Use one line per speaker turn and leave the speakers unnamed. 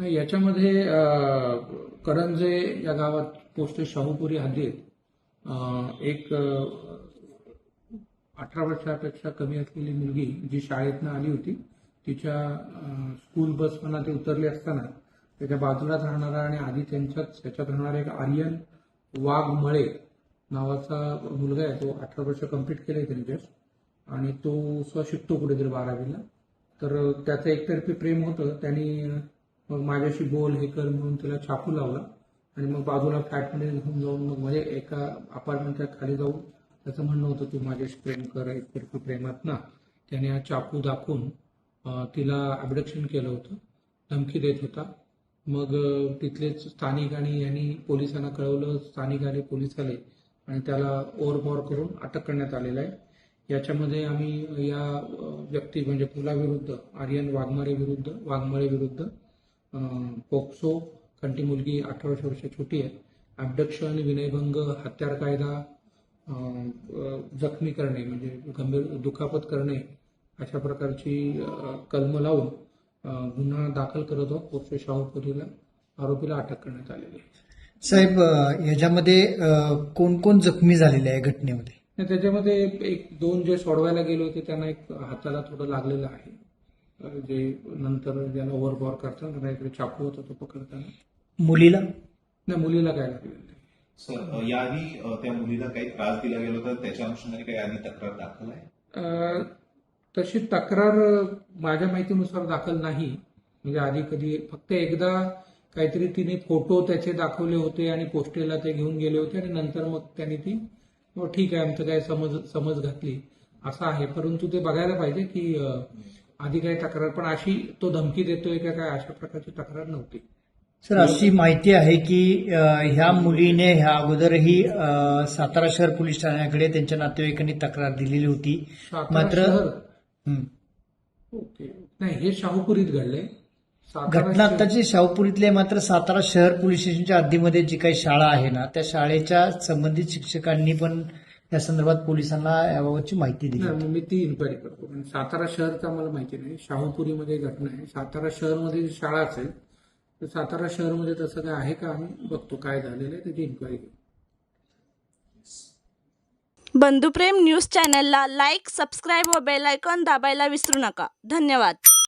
नाही याच्यामध्ये करंजे या गावात पोस्ट शाहूपुरी हद्दीत. एक अठरा वर्षापेक्षा कमी असलेली मुलगी जी शाळेतनं आली होती तिच्या स्कूल स्कूल बसमधनं ते उतरली असताना त्याच्या बाजूलाच राहणारा आणि आधी त्यांच्याच त्याच्यात राहणारा एक आर्यन वाघमळे नावाचा मुलगा आहे तो अठरा वर्ष कंप्लीट केलंय त्यांनी जस्ट आणि तो स्व शिकतो कुठेतरी बारावीला. तर त्याचं एकतर्फी प्रेम होतं. त्यांनी मग माझ्याशी बोल हे कर म्हणून त्याला चाकू लावला. आणि मग बाजूला फ्लॅटमध्ये घेऊन जाऊन मग म्हणजे एका अपार्टमेंटच्या खाली जाऊन त्याचं म्हणणं होतं तू माझ्याशी प्रेम कर तू प्रेमात ना. त्याने हा चाकू दाखवून तिला अबडक्शन केलं होतं. धमकी देत होता. मग तिथलेच स्थानिक आणि यांनी पोलिसांना कळवलं स्थानिक आले पोलीस आले आणि त्याला ओव्हरपॉवर करून अटक करण्यात आलेलं आहे. याच्यामध्ये आम्ही या व्यक्ती म्हणजे मुलाविरुद्ध आर्यन वाघमारे विरुद्ध वाघमारे विरुद्ध पोक्सो कंटी मुलगी अठरा वर्ष छोटी आहे. अबडक्शन विनयभंग हत्यार कायदा जखमी करणे म्हणजे गंभीर दुखापत करणे अशा प्रकारची कलम लावून गुन्हा दाखल करत आहोत. पोक्सो शाहूपुरीला आरोपीला अटक करण्यात आलेली आहे.
साहेब याच्यामध्ये कोण कोण जखमी झालेले आहे घटनेमध्ये?
त्याच्यामध्ये एक दोन जे सोडवायला गेले होते त्यांना एक हाताला थोडं लागलेलं आहे. जे नंतर ज्याला ओव्हरपॉवर करताना काहीतरी चाकू होता तो पकडताना.
मुलीला?
नाही मुलीला काय लागलेलं नाही
सर याआधी त्या मुलीला काही त्रास दिला गेला होता त्याच्या अनुषंगाने काही आधी तक्रार दाखल आहे?
अं, तशी तक्रार माझ्या माहितीनुसार दाखल नाही. म्हणजे आधी कधी फक्त एकदा काहीतरी तिने फोटो त्याचे दाखवले होते आणि पोस्टेला ते घेऊन गेले होते आणि नंतर मग त्यांनी ती हो ठीक आहे आमचं काय समज समज घातली. असं आहे. परंतु ते बघायला पाहिजे की आधी काही तक्रार पण अशी तो धमकी देतोय का काय अशा प्रकारची तक्रार नव्हती.
सर अशी माहिती आहे की ह्या मुलीने ह्या अगोदरही सातारा शहर पोलीस ठाण्याकडे त्यांच्या नातेवाईकांनी तक्रार दिलेली होती. मात्र.
ओके. नाही हे शाहूपुरीत घडलंय.
घटना आत्ताची शाहूपुरीतले मात्र सातारा शहर पोलीस स्टेशनच्या हद्दीमध्ये जी काही शाळा आहे ना त्या शाळेच्या संबंधित शिक्षकांनी पण या संदर्भात पोलिसांना याबाबतची माहिती दिली
मी ती इन्क्वायरी करतो. पण सातारा शहरचा मला माहिती नाही. शाहूपुरीमध्ये घटना आहे. सातारा शहरमध्ये जी शाळा असेल तर सातारा शहरमध्ये तसं काय आहे का? आम्ही बघतो काय झालेलं आहे त्याची इन्क्वायरी करू
बंधुप्रेम न्यूज चॅनलला लाईक सबस्क्राईब व बेल आयकॉन दाबायला विसरू नका. धन्यवाद.